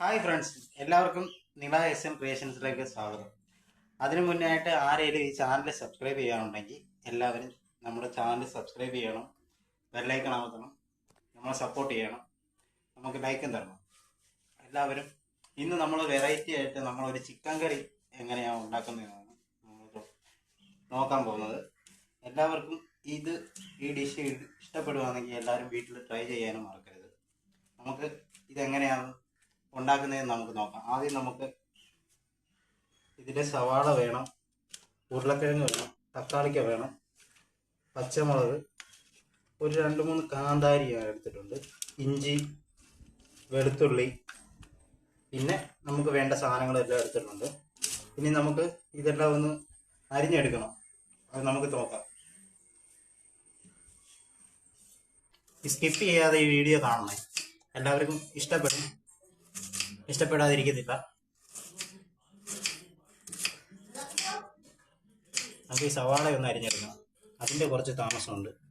Hi friends എല്ലാവർക്കും Nila S M ക്രിയേഷൻസിലേക്ക് സ്വാഗതം. അതിനു മുന്നേ ആയിട്ട് ആരെങ്കിലും ഈ ചാനൽ സബ്സ്ക്രൈബ് ചെയ്യാനുണ്ടെങ്കിൽ എല്ലാവരും നമ്മുടെ ചാനൽ സബ്സ്ക്രൈബ് ചെയ്യണം ബെല്ലൈക്കൺ അമർത്തണം നമ്മളെ സപ്പോർട്ട് ചെയ്യണം നമുക്ക് ലൈക്കും തരണം. എല്ലാവരും ഇന്ന് നമ്മൾ വെറൈറ്റി ആയിട്ട് നമ്മളൊരു ചിക്കൻ കറി എങ്ങനെയാണ് ഉണ്ടാക്കുന്നതെന്നാണ് നമ്മൾ നോക്കാൻ പോകുന്നത്. എല്ലാവർക്കും ഇത് ഈ ഡിഷ് ഇഷ്ടപ്പെടുവാണെങ്കിൽ എല്ലാവരും വീട്ടിൽ ട്രൈ ചെയ്യാനും മറക്കരുത്. നമുക്ക് ഇതെങ്ങനെയാണ് ഉണ്ടാക്കുന്നതെന്ന് നമുക്ക് നോക്കാം. ആദ്യം നമുക്ക് ഇതിന്റെ സവാള വേണം ഉരുളക്കിഴങ്ങ് വേണം തക്കാളിക്ക വേണം പച്ചമുളക് ഒരു രണ്ട് മൂന്ന് കാന്താരി ഞാൻ എടുത്തിട്ടുണ്ട് ഇഞ്ചി വെളുത്തുള്ളി പിന്നെ നമുക്ക് വേണ്ട സാധനങ്ങളെല്ലാം എടുത്തിട്ടുണ്ട്. ഇനി നമുക്ക് ഇതെല്ലാം ഒന്ന് അരിഞ്ഞെടുക്കണം. അത് നമുക്ക് നോക്കാം. സ്കിപ്പ് ചെയ്യാതെ ഈ വീഡിയോ കാണണേ. എല്ലാവർക്കും ഇഷ്ടപ്പെടും. ഇഷ്ടപ്പെടാതിരിക്കത്തില്ല. നമുക്ക് ഈ സവാള ഒന്ന് അരിഞ്ഞെടുക്കണം. അതിന്റെ കുറച്ച് താമസമുണ്ട്.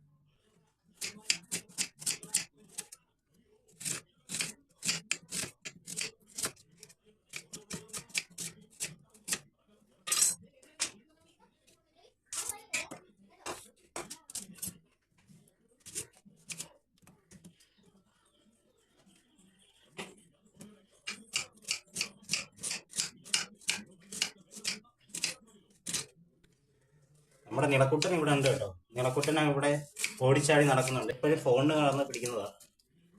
നമ്മുടെ നിളക്കുട്ടൻ ഇവിടെ ഉണ്ട് കേട്ടോ. നിളക്കുട്ടൻ ഇവിടെ ഓടിച്ചാടി നടക്കുന്നുണ്ട്. ഇപ്പോഴും ഫോണിന് കടന്ന് പിടിക്കുന്നതാ.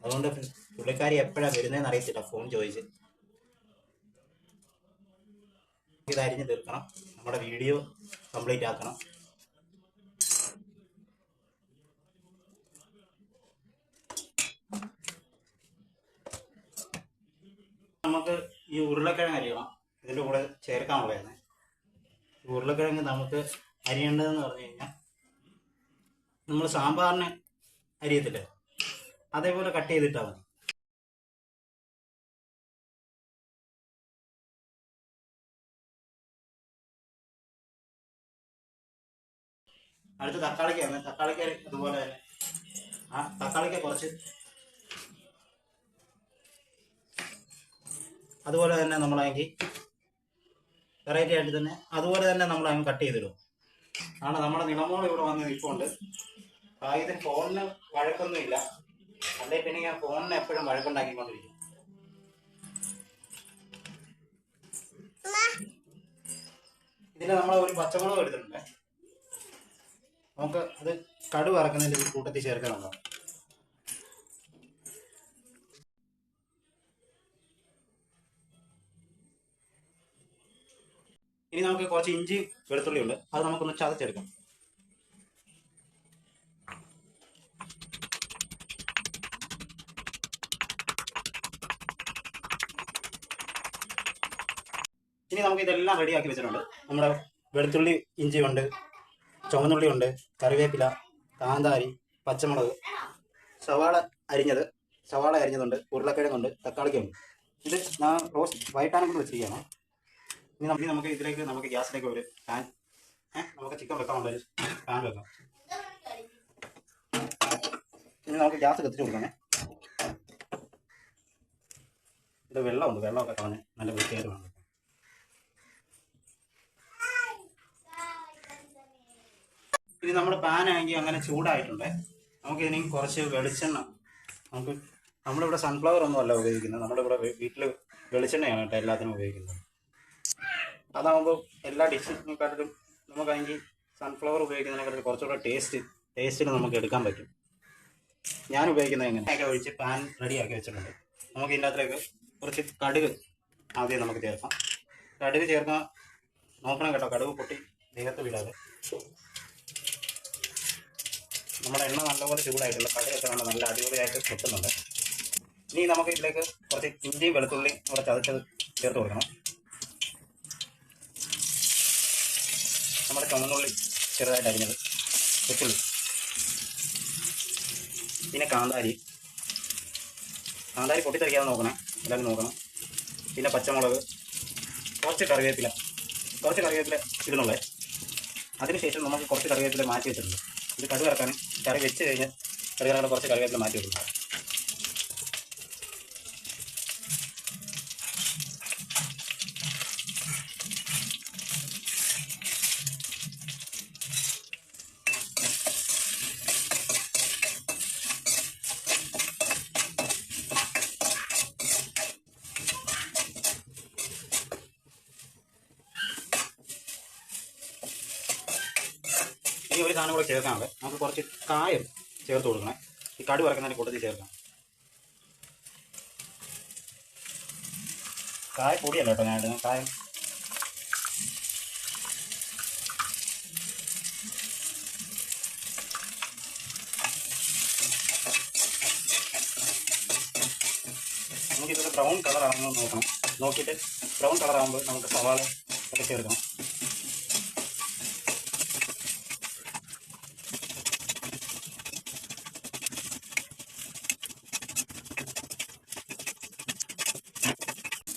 അതുകൊണ്ട് പുള്ളിക്കാരി എപ്പോഴാ വരുന്നതെന്ന് അറിയത്തില്ല. ഫോൺ ചോദിച്ച്. ഇത് അരിഞ്ഞ് തീർക്കണം. നമ്മുടെ വീഡിയോ കംപ്ലീറ്റ് ആക്കണം. നമുക്ക് ഈ ഉരുളക്കിഴങ്ങ് അരിയണം ഇതിന്റെ കൂടെ ചേർക്കാനുള്ളതാണ് ഉരുളക്കിഴങ്ങ് നമുക്ക് അരിയേണ്ടതെന്ന് പറഞ്ഞു കഴിഞ്ഞാൽ നമ്മൾ സാമ്പാറിന് അരിയത്തില്ലേ? അതേപോലെ കട്ട് ചെയ്തിട്ടാൽ മതി. അടുത്ത് തക്കാളിക്കാണ് തക്കാളിക്ക അതുപോലെ തന്നെ. ആ തക്കാളിക്ക കുറച്ച് അതുപോലെ തന്നെ നമ്മളെങ്കിൽ വെറൈറ്റി ആയിട്ട് തന്നെ അതുപോലെ തന്നെ നമ്മളങ്ങ് കട്ട് ചെയ്തിടും. ആണ് നമ്മുടെ നിളമോൾ ഇവിടെ വന്ന് നിൽപ്പുണ്ട്. ഇത് ഫോണിന് വഴക്കൊന്നുമില്ല. അല്ലെ പിന്നെ ഞാൻ ഫോണിന് എപ്പോഴും വഴക്കുണ്ടാക്കിക്കൊണ്ടിരിക്കും. ഇതിന് നമ്മൾ ഒരു പച്ചമുളക് എടുത്തിട്ടുണ്ട്. നമുക്ക് അത് കടുവറക്കുന്നതിന്റെ കൂട്ടത്തിൽ ചേർക്കണമല്ലോ. ഇനി നമുക്ക് കുറച്ച് ഇഞ്ചി വെളുത്തുള്ളി ഉണ്ട്. അത് നമുക്കൊന്ന് ചതച്ചെടുക്കാം. ഇനി നമുക്ക് ഇതെല്ലാം റെഡിയാക്കി വെച്ചിട്ടുണ്ട്. നമ്മുടെ വെളുത്തുള്ളി ഇഞ്ചി ഉണ്ട് ചുവന്നുള്ളി ഉണ്ട് കറിവേപ്പില കാന്താരി പച്ചമുളക് സവാള അരിഞ്ഞത് സവാള അരിഞ്ഞതുണ്ട് ഉരുളക്കിഴങ്ങുണ്ട് തക്കാളിക്കുണ്ട്. ഇത് ഞാൻ റോസ്റ്റ് വൈകിട്ടാണ് കൊണ്ട് വെച്ചിരിക്കുകയാണ്. ഇനി നമുക്ക് നമുക്ക് ഇതിലേക്ക് നമുക്ക് ഗ്യാസിലേക്ക് ഒരു പാൻ. നമുക്ക് ചിക്കൻ വെക്കാൻ ഒരു പാൻ വെക്കാം. ഇനി നമുക്ക് ഗ്യാസ് കത്തിച്ച് കൊടുക്കണേ. ഇത് വെള്ളമുണ്ട് വെള്ളമൊക്കെ കളഞ്ഞ് നല്ല വൃത്തിയായിട്ട് വേണം ഇനി നമ്മുടെ പാൻ ആണെങ്കിൽ അങ്ങനെ ചൂടായിട്ടുണ്ട്. നമുക്ക് ഇനി കുറച്ച് വെളിച്ചെണ്ണ. നമുക്ക് നമ്മളിവിടെ സൺഫ്ലവർ ഒന്നും അല്ല ഉപയോഗിക്കുന്നത്. നമ്മളിവിടെ വീട്ടിൽ വെളിച്ചെണ്ണയാണ് കേട്ടോ എല്ലാത്തിനും ഉപയോഗിക്കുന്നത്. അതാകുമ്പോൾ എല്ലാ ഡിഷിനെക്കാട്ടിലും അതിന്റെ സൺഫ്ലവർ ഉപയോഗിക്കുന്നതിനെക്കാട്ടിലും കുറച്ചുകൂടെ ടേസ്റ്റ് ടേസ്റ്റിൽ നമുക്ക് എടുക്കാൻ പറ്റും. ഞാൻ ഉപയോഗിക്കുന്നത് എങ്ങനെയൊക്കെ ഒഴിച്ച് പാൻ റെഡിയാക്കി വെച്ചിട്ടുണ്ട്. നമുക്ക് ഇതിന്റെ അകത്തേക്ക് കുറച്ച് കടുക് ആദ്യം നമുക്ക് ചേർക്കാം. കടുക് ചേർക്കാൻ നോക്കണം കേട്ടോ കടുക് പൊട്ടി ദേഹത്ത് വിടാതെ. നമ്മുടെ എണ്ണ നല്ലപോലെ ചൂടായിട്ടുള്ള കടുകൊക്കെ നല്ല നല്ല അടിപൊളിയായിട്ട് കിട്ടുന്നുണ്ട് ഇനി നമുക്ക് ഇതിലേക്ക് കുറച്ച് ഇഞ്ചിയും വെളുത്തുള്ളിയും കൂടെ ചതച്ചത് ചേർത്ത് കൊടുക്കണം. നമ്മുടെ ചുമന്നുള്ളി ചെറുതായിട്ട് അരിഞ്ഞത്. കൊച്ചുള്ളി പിന്നെ കാന്താരി. കാന്താരി പൊട്ടിത്തെറിക്കാതെ നോക്കണം. എല്ലാവരും നോക്കണം. പിന്നെ പച്ചമുളക്. കുറച്ച് കറിവേപ്പില. കുറച്ച് കറിവേപ്പില ഇടുന്നുള്ളേ. അതിനുശേഷം നമുക്ക് കുറച്ച് കറിവേപ്പില മാറ്റി വെച്ചിട്ടുണ്ട്. ഇത് കടുക് കറി വെച്ച് കഴിഞ്ഞ് കറി കുറച്ച് കറിവേപ്പില മാറ്റി വെച്ചിട്ടുണ്ട്. സാധനം കൂടെ ചേർക്കാനുള്ളത് നമുക്ക് കുറച്ച് കായം ചേർത്ത് കൊടുക്കണേ. ഈ കടു വറക്കുന്നതിന്റെ കൂട്ടത്തിൽ ചേർക്കാം. കായ പൊടിയല്ല കേട്ടോ ഞാൻ ഇടുന്നത്. കായം. നമുക്കിതൊരു ബ്രൗൺ കളർ ആണെന്ന് നോക്കണം. നോക്കിയിട്ട് ബ്രൗൺ കളർ ആകുമ്പോൾ നമുക്ക് സവാള ഒക്കെ ചേർക്കണം.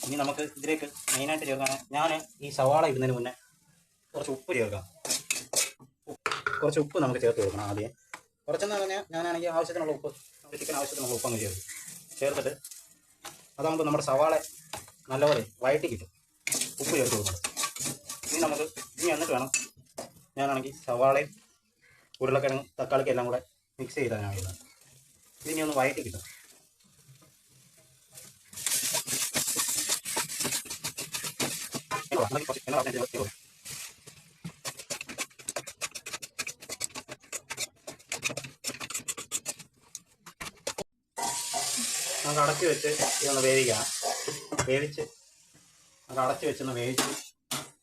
ഇനി നമുക്ക് ഇതിലേക്ക് മെയിനായിട്ട് ചേർക്കാൻ ഞാൻ ഈ സവാള ഇടുന്നതിന് മുന്നേ കുറച്ച് ഉപ്പ് ചേർക്കാം. കുറച്ച് ഉപ്പ് നമുക്ക് ചേർത്ത് കൊടുക്കണം ആദ്യം. കുറച്ചെന്ന് പറഞ്ഞാൽ ഞാനാണെങ്കിൽ ആവശ്യത്തിനുള്ള ഉപ്പ് ചിക്കൻ ആവശ്യത്തിനുള്ള ഉപ്പ് അങ്ങ് ചേർക്കും. ചേർത്തിട്ട് അതാകുമ്പോൾ നമ്മുടെ സവാള നല്ലപോലെ വയറ്റി കിട്ടും. ഉപ്പ് ചേർത്ത് കൊടുക്കണം. ഇനി നമുക്ക് ഇനി എന്നിട്ട് വേണം ഞാനാണെങ്കിൽ സവാളയും ഉരുളക്കിഴങ്ങും തക്കാളിക്കും എല്ലാം കൂടെ മിക്സ് ചെയ്താണ് വരുന്നത് ഇനി ഒന്ന് വയറ്റി കിട്ടും. നമുക്ക് അടച്ചു വെച്ച് ഇതൊന്ന് വേവിക്കാം വേവിച്ച് അത് അടച്ചു വെച്ചൊന്ന് വേവിച്ച്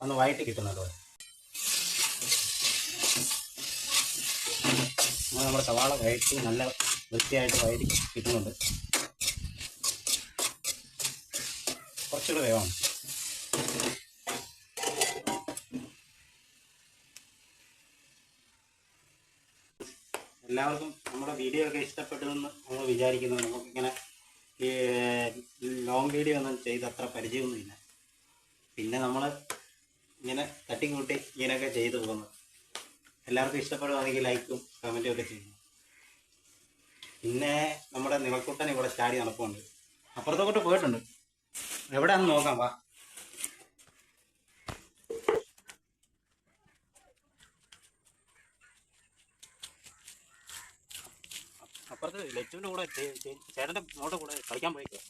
ഒന്ന് കിട്ടുന്നല്ലോ അങ്ങനെ നമ്മുടെ സവാള വയറ്റി നല്ല വൃത്തിയായിട്ട് വയറ്റി കിട്ടുന്നുണ്ട്. കുറച്ചുകൂടെ വേവാണ് എല്ലാവർക്കും നമ്മുടെ വീഡിയോ ഒക്കെ ഇഷ്ടപ്പെട്ടതെന്ന് നമ്മൾ വിചാരിക്കുന്നു. നമുക്കിങ്ങനെ ഈ ലോങ് വീഡിയോ ഒന്നും ചെയ്ത് അത്ര പരിചയമൊന്നുമില്ല. പിന്നെ നമ്മൾ ഇങ്ങനെ തട്ടിക്കൂട്ടി ഇങ്ങനെയൊക്കെ ചെയ്തു പോകുന്നു. എല്ലാവർക്കും ഇഷ്ടപ്പെടുവാണെങ്കിൽ ലൈക്കും കമന്റും ഒക്കെ ചെയ്യുന്നു. പിന്നെ നമ്മുടെ നിളക്കുട്ടൻ ഇവിടെ ചാടി നടപ്പുണ്ട്. അപ്പുറത്തോട്ട് പോയിട്ടുണ്ട്. എവിടെയാണെന്ന് നോക്കാം വാ. അപ്പുറത്ത് ലച്ചുവിന്റെ കൂടെ ചേട്ടന്റെ മോളുടെ കൂടെ കളിക്കാൻ പോയിക്കോ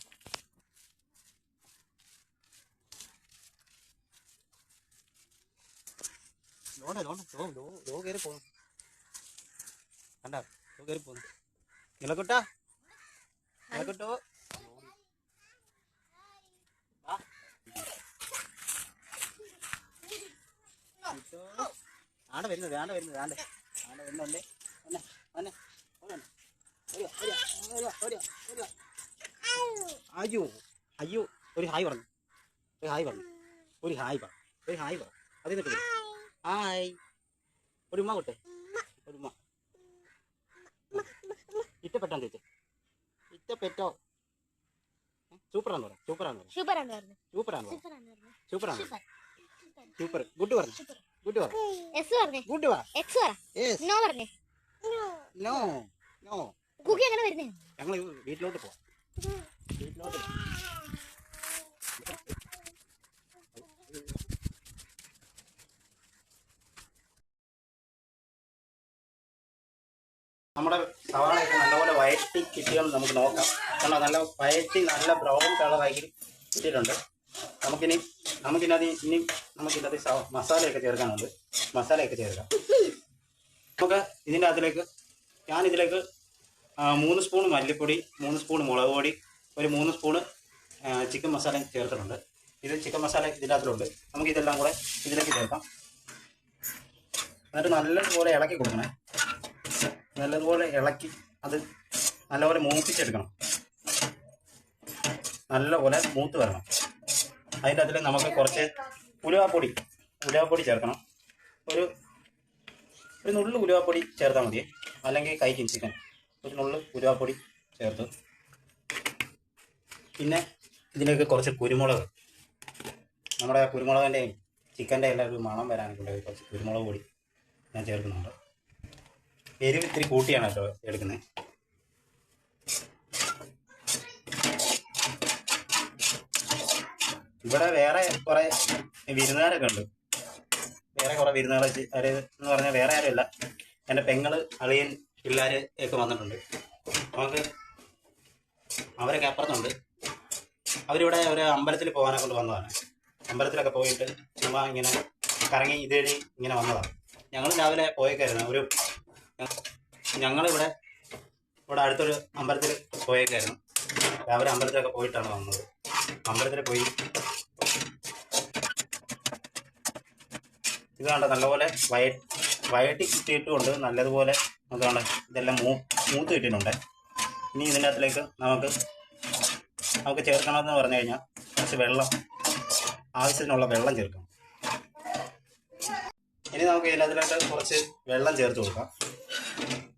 ലോണ്ട ലോണ്ട ലോ ലോ ലോ കയറി പോകണം കണ്ട? ലോ കയറി പോകുന്നു നിലക്കുട്ട. നിലക്കുട്ടോ. ആടെ വരുന്നത് ആടെ വരുന്നത് ആടെ. ആടെ വരുന്നുണ്ട്. വന്നെ വന്നെ. അയ്യോ അയ്യോ ഒരു ഹായ് പറഞ്ഞു. ഒരു ഹായ് പറഞ്ഞു. ഒരു ഹായ് പറ ഒരു ഹായ് പറ അതിൽ നിൽക്കുന്നു ഹായ്. ഒരു ഉമ്മ കൊട്ടെ ഒരു ഉമ്മ. ഇഷ്ടപ്പെട്ടോ ചേച്ചി ഇഷ്ടപ്പെട്ടോ സൂപ്പറാന്ന് പറഞ്ഞു സൂപ്പറാന്ന് പറ. സൂപ്പറാന്ന് പറഞ്ഞു. സൂപ്പറാന്ന് പറ. സൂപ്പറാന്ന് പറഞ്ഞു. സൂപ്പറാണ് സൂപ്പർ. ഗുഡ് പറഞ്ഞു. ഗുഡ് പറഞ്ഞു. ഗുഡ് നോ പറഞ്ഞേ. നോ നോ കുക്കി എങ്ങനെ വരുന്നേ? ഞങ്ങൾ വീട്ടിലോട്ട് പോവാം. വീട്ടിലോട്ട് നമ്മുടെ സവാളയൊക്കെ നല്ലപോലെ വയറ്റി കിട്ടിയാൽ നമുക്ക് നോക്കാം. കാരണം നല്ല വയറ്റി നല്ല ബ്രൗൺ കളറായി കിട്ടിയിട്ടുണ്ട്. നമുക്കിനി നമുക്കിനത് ഇനി നമുക്കിനത് മസാലയൊക്കെ ചേർക്കാനുണ്ട്. മസാലയൊക്കെ ചേർക്കാം. നമുക്ക് ഇതിന്റെ അതിലേക്ക് ഞാനിതിലേക്ക് മൂന്ന് സ്പൂൺ മല്ലിപ്പൊടി മൂന്ന് സ്പൂൺ മുളക് പൊടി ഒരു മൂന്ന് സ്പൂണ് ചിക്കൻ മസാലയും ചേർത്തിട്ടുണ്ട്. ഇത് ചിക്കൻ മസാല ഇതിനകത്തിലുണ്ട് നമുക്ക് ഇതെല്ലാം കൂടെ ഇതിലേക്ക് ചേർക്കാം. എന്നിട്ട് നല്ലതുപോലെ ഇളക്കി കൊടുക്കണേ. നല്ലതുപോലെ ഇളക്കി അത് നല്ലപോലെ മൂപ്പിച്ചെടുക്കണം. നല്ലപോലെ മൂത്ത് വരണം. അതിന്റെ അതിൽ നമുക്ക് കുറച്ച് ഉലുവാപ്പൊടി ഉലുവാപ്പൊടി ചേർക്കണം. ഒരു ഒരു നുള്ളു ഉലുവാപ്പൊടി ചേർത്താൽ മതി. അല്ലെങ്കിൽ കഴിക്കും ചിക്കൻ ഒരു കുരുവാപ്പൊടി ചേർത്ത്. പിന്നെ ഇതിനൊക്കെ കുറച്ച് കുരുമുളക്. നമ്മുടെ കുരുമുളകിന്റെയും ചിക്കന്റെ എല്ലാം ഒരു മണം വരാനൊക്കെ കുറച്ച് കുരുമുളക് പൊടി ഞാൻ ചേർക്കുന്നുണ്ട്. എരിവ് ഇത്തിരി കൂട്ടിയാണ് കേട്ടോ എടുക്കുന്നത്. ഇവിടെ വേറെ കുറെ വിരുന്നുകാരൊക്കെ ഉണ്ട്. വേറെ കുറെ വിരുന്നുകാർ എന്ന് പറഞ്ഞാൽ വേറെ ഇല്ല. എന്റെ പെങ്ങൾ അളിയൻ പിള്ളേര് ഒക്കെ വന്നിട്ടുണ്ട്. നമുക്ക് അവരൊക്കെ അപ്പുറത്തുണ്ട്. അവരിവിടെ ഒരു അമ്പലത്തിൽ പോകാനെ കൊണ്ട് വന്നതാണ്. അമ്പലത്തിലൊക്കെ പോയിട്ട് ചുമ്മാ ഇങ്ങനെ കറങ്ങി ഇതുവഴി ഇങ്ങനെ വന്നതാണ് ഞങ്ങൾ രാവിലെ പോയേക്കായിരുന്നു. ഒരു ഞങ്ങളിവിടെ ഇവിടെ അടുത്തൊരു അമ്പലത്തിൽ പോയേക്കായിരുന്നു. രാവിലെ അമ്പലത്തിലൊക്കെ പോയിട്ടാണ് വന്നത്. അമ്പലത്തിൽ പോയി ഇത് കണ്ട നല്ലപോലെ വയ വയറ്റി കിട്ടിയിട്ടുകൊണ്ട് നല്ലതുപോലെ നമുക്ക് കണ്ട ഇതെല്ലാം മൂ മൂത്ത് കിട്ടിയിട്ടുണ്ട്. ഇനി ഇതിന്റെ അകത്തിലേക്ക് നമുക്ക് നമുക്ക് ചേർക്കണമെന്ന് പറഞ്ഞു കഴിഞ്ഞാൽ കുറച്ച് വെള്ളം ആവശ്യത്തിനുള്ള വെള്ളം ചേർക്കാം. ഇനി നമുക്ക് ഇതിനകത്തിലോട്ട് കുറച്ച് വെള്ളം ചേർത്ത് കൊടുക്കാം.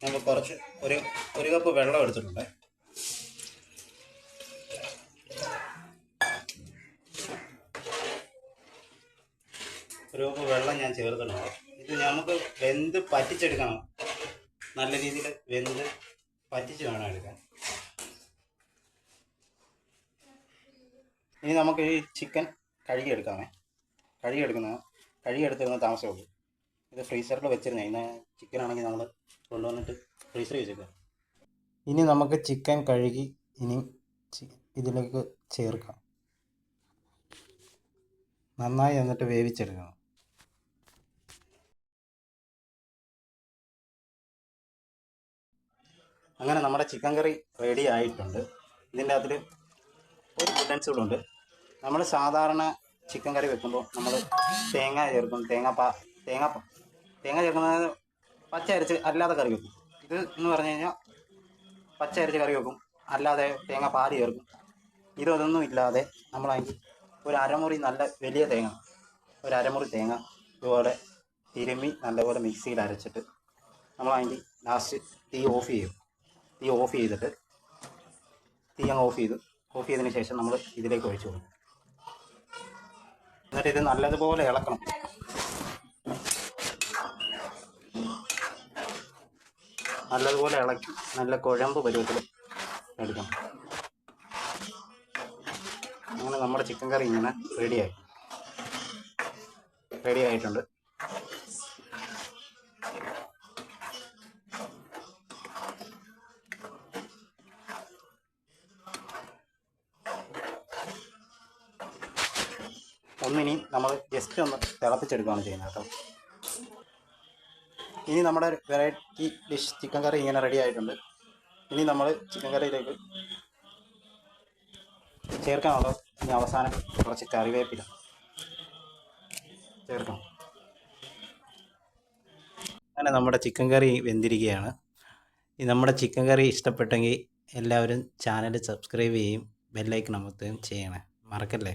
നമുക്ക് കുറച്ച് ഒരു ഒരു കപ്പ് വെള്ളം എടുത്തിട്ടുണ്ട്. ഒരു കപ്പ് വെള്ളം ഞാൻ ചേർത്തിട്ടുണ്ട് ഇത് നമുക്ക് വെന്ത് പറ്റിച്ചെടുക്കണം. നല്ല രീതിയിൽ വെന്ത് പറ്റിച്ച് വേണം എടുക്കാൻ. ഇനി നമുക്ക് ഈ ചിക്കൻ കഴുകിയെടുക്കാമേ. കഴുകിയെടുക്കുന്ന കഴുകിയെടുത്തിരുന്ന താമസമുള്ളൂ ഇത് ഫ്രീസറിൽ വെച്ചിരുന്നേ. ഇന്ന് ചിക്കൻ ആണെങ്കിൽ നമ്മൾ കൊണ്ടുവന്നിട്ട് ഫ്രീസറിൽ വെച്ചേക്കാം ഇനി നമുക്ക് ചിക്കൻ കഴുകി ഇനി ഇതിലേക്ക് ചേർക്കാം. നന്നായി എന്നിട്ട് വേവിച്ചെടുക്കണം. അങ്ങനെ നമ്മുടെ ചിക്കൻ കറി റെഡി ആയിട്ടുണ്ട്. ഇതിന്റെ അകത്തിൽ ഒരു ഉണ്ട്. നമ്മൾ സാധാരണ ചിക്കൻ കറി വെക്കുമ്പോൾ നമ്മൾ തേങ്ങ ചേർക്കും. തേങ്ങ പാ തേങ്ങ തേങ്ങ ചേർക്കുന്നത് പച്ച അരച്ച് അല്ലാതെ കറി വെക്കും. ഇത് എന്ന് പറഞ്ഞു കഴിഞ്ഞാൽ പച്ച അരച്ച് കറി വെക്കും. അല്ലാതെ തേങ്ങ പാൽ ചേർക്കും. ഇതൊന്നും ഇല്ലാതെ നമ്മളാണെങ്കിൽ ഒരു അരമുറി നല്ല വലിയ തേങ്ങ ഒരു അരമുറി തേങ്ങ ഇതുപോലെ തിരുമ്മി നല്ലപോലെ മിക്സിയിൽ അരച്ചിട്ട് നമ്മളാണെങ്കിൽ ലാസ്റ്റ് തീ ഓഫ് ചെയ്യും. തീ ഓഫ് ചെയ്തിട്ട് തീ അങ്ങ് ഓഫ് ചെയ്തു. ഓഫ് ചെയ്തതിന് ശേഷം നമ്മൾ ഇതിലേക്ക് ഒഴിച്ചു കൊടുക്കും. എന്നിട്ട് ഇത് നല്ലതുപോലെ ഇളക്കണം. നല്ലതുപോലെ ഇളക്കി നല്ല കുഴമ്പ് പരുവത്തിൽ എടുക്കണം. അങ്ങനെ നമ്മുടെ ചിക്കൻ കറി ഇങ്ങനെ റെഡിയായി റെഡി ആയിട്ടുണ്ട് ഒന്നിനി നമ്മൾ ജസ്റ്റ് ഒന്ന് തിളപ്പിച്ചെടുക്കുകയാണ് ചെയ്യുന്നത് കേട്ടോ. ഇനി നമ്മുടെ വെറൈറ്റി ഡിഷ് ചിക്കൻ കറി ഇങ്ങനെ റെഡി ആയിട്ടുണ്ട്. ഇനി നമ്മൾ ചിക്കൻ കറിയിലേക്ക് ചേർക്കാനുള്ള ഇനി അവസാനം കുറച്ച് കറിവേപ്പില. ചേർക്കണം. അങ്ങനെ നമ്മുടെ ചിക്കൻ കറി വെന്തിരിക്കുകയാണ്. നമ്മുടെ ചിക്കൻ കറി ഇഷ്ടപ്പെട്ടെങ്കിൽ എല്ലാവരും ചാനൽ സബ്സ്ക്രൈബ് ചെയ്യും ബെല്ലൈക്കൺ അമർത്തുകയും ചെയ്യണേ. മറക്കല്ലേ?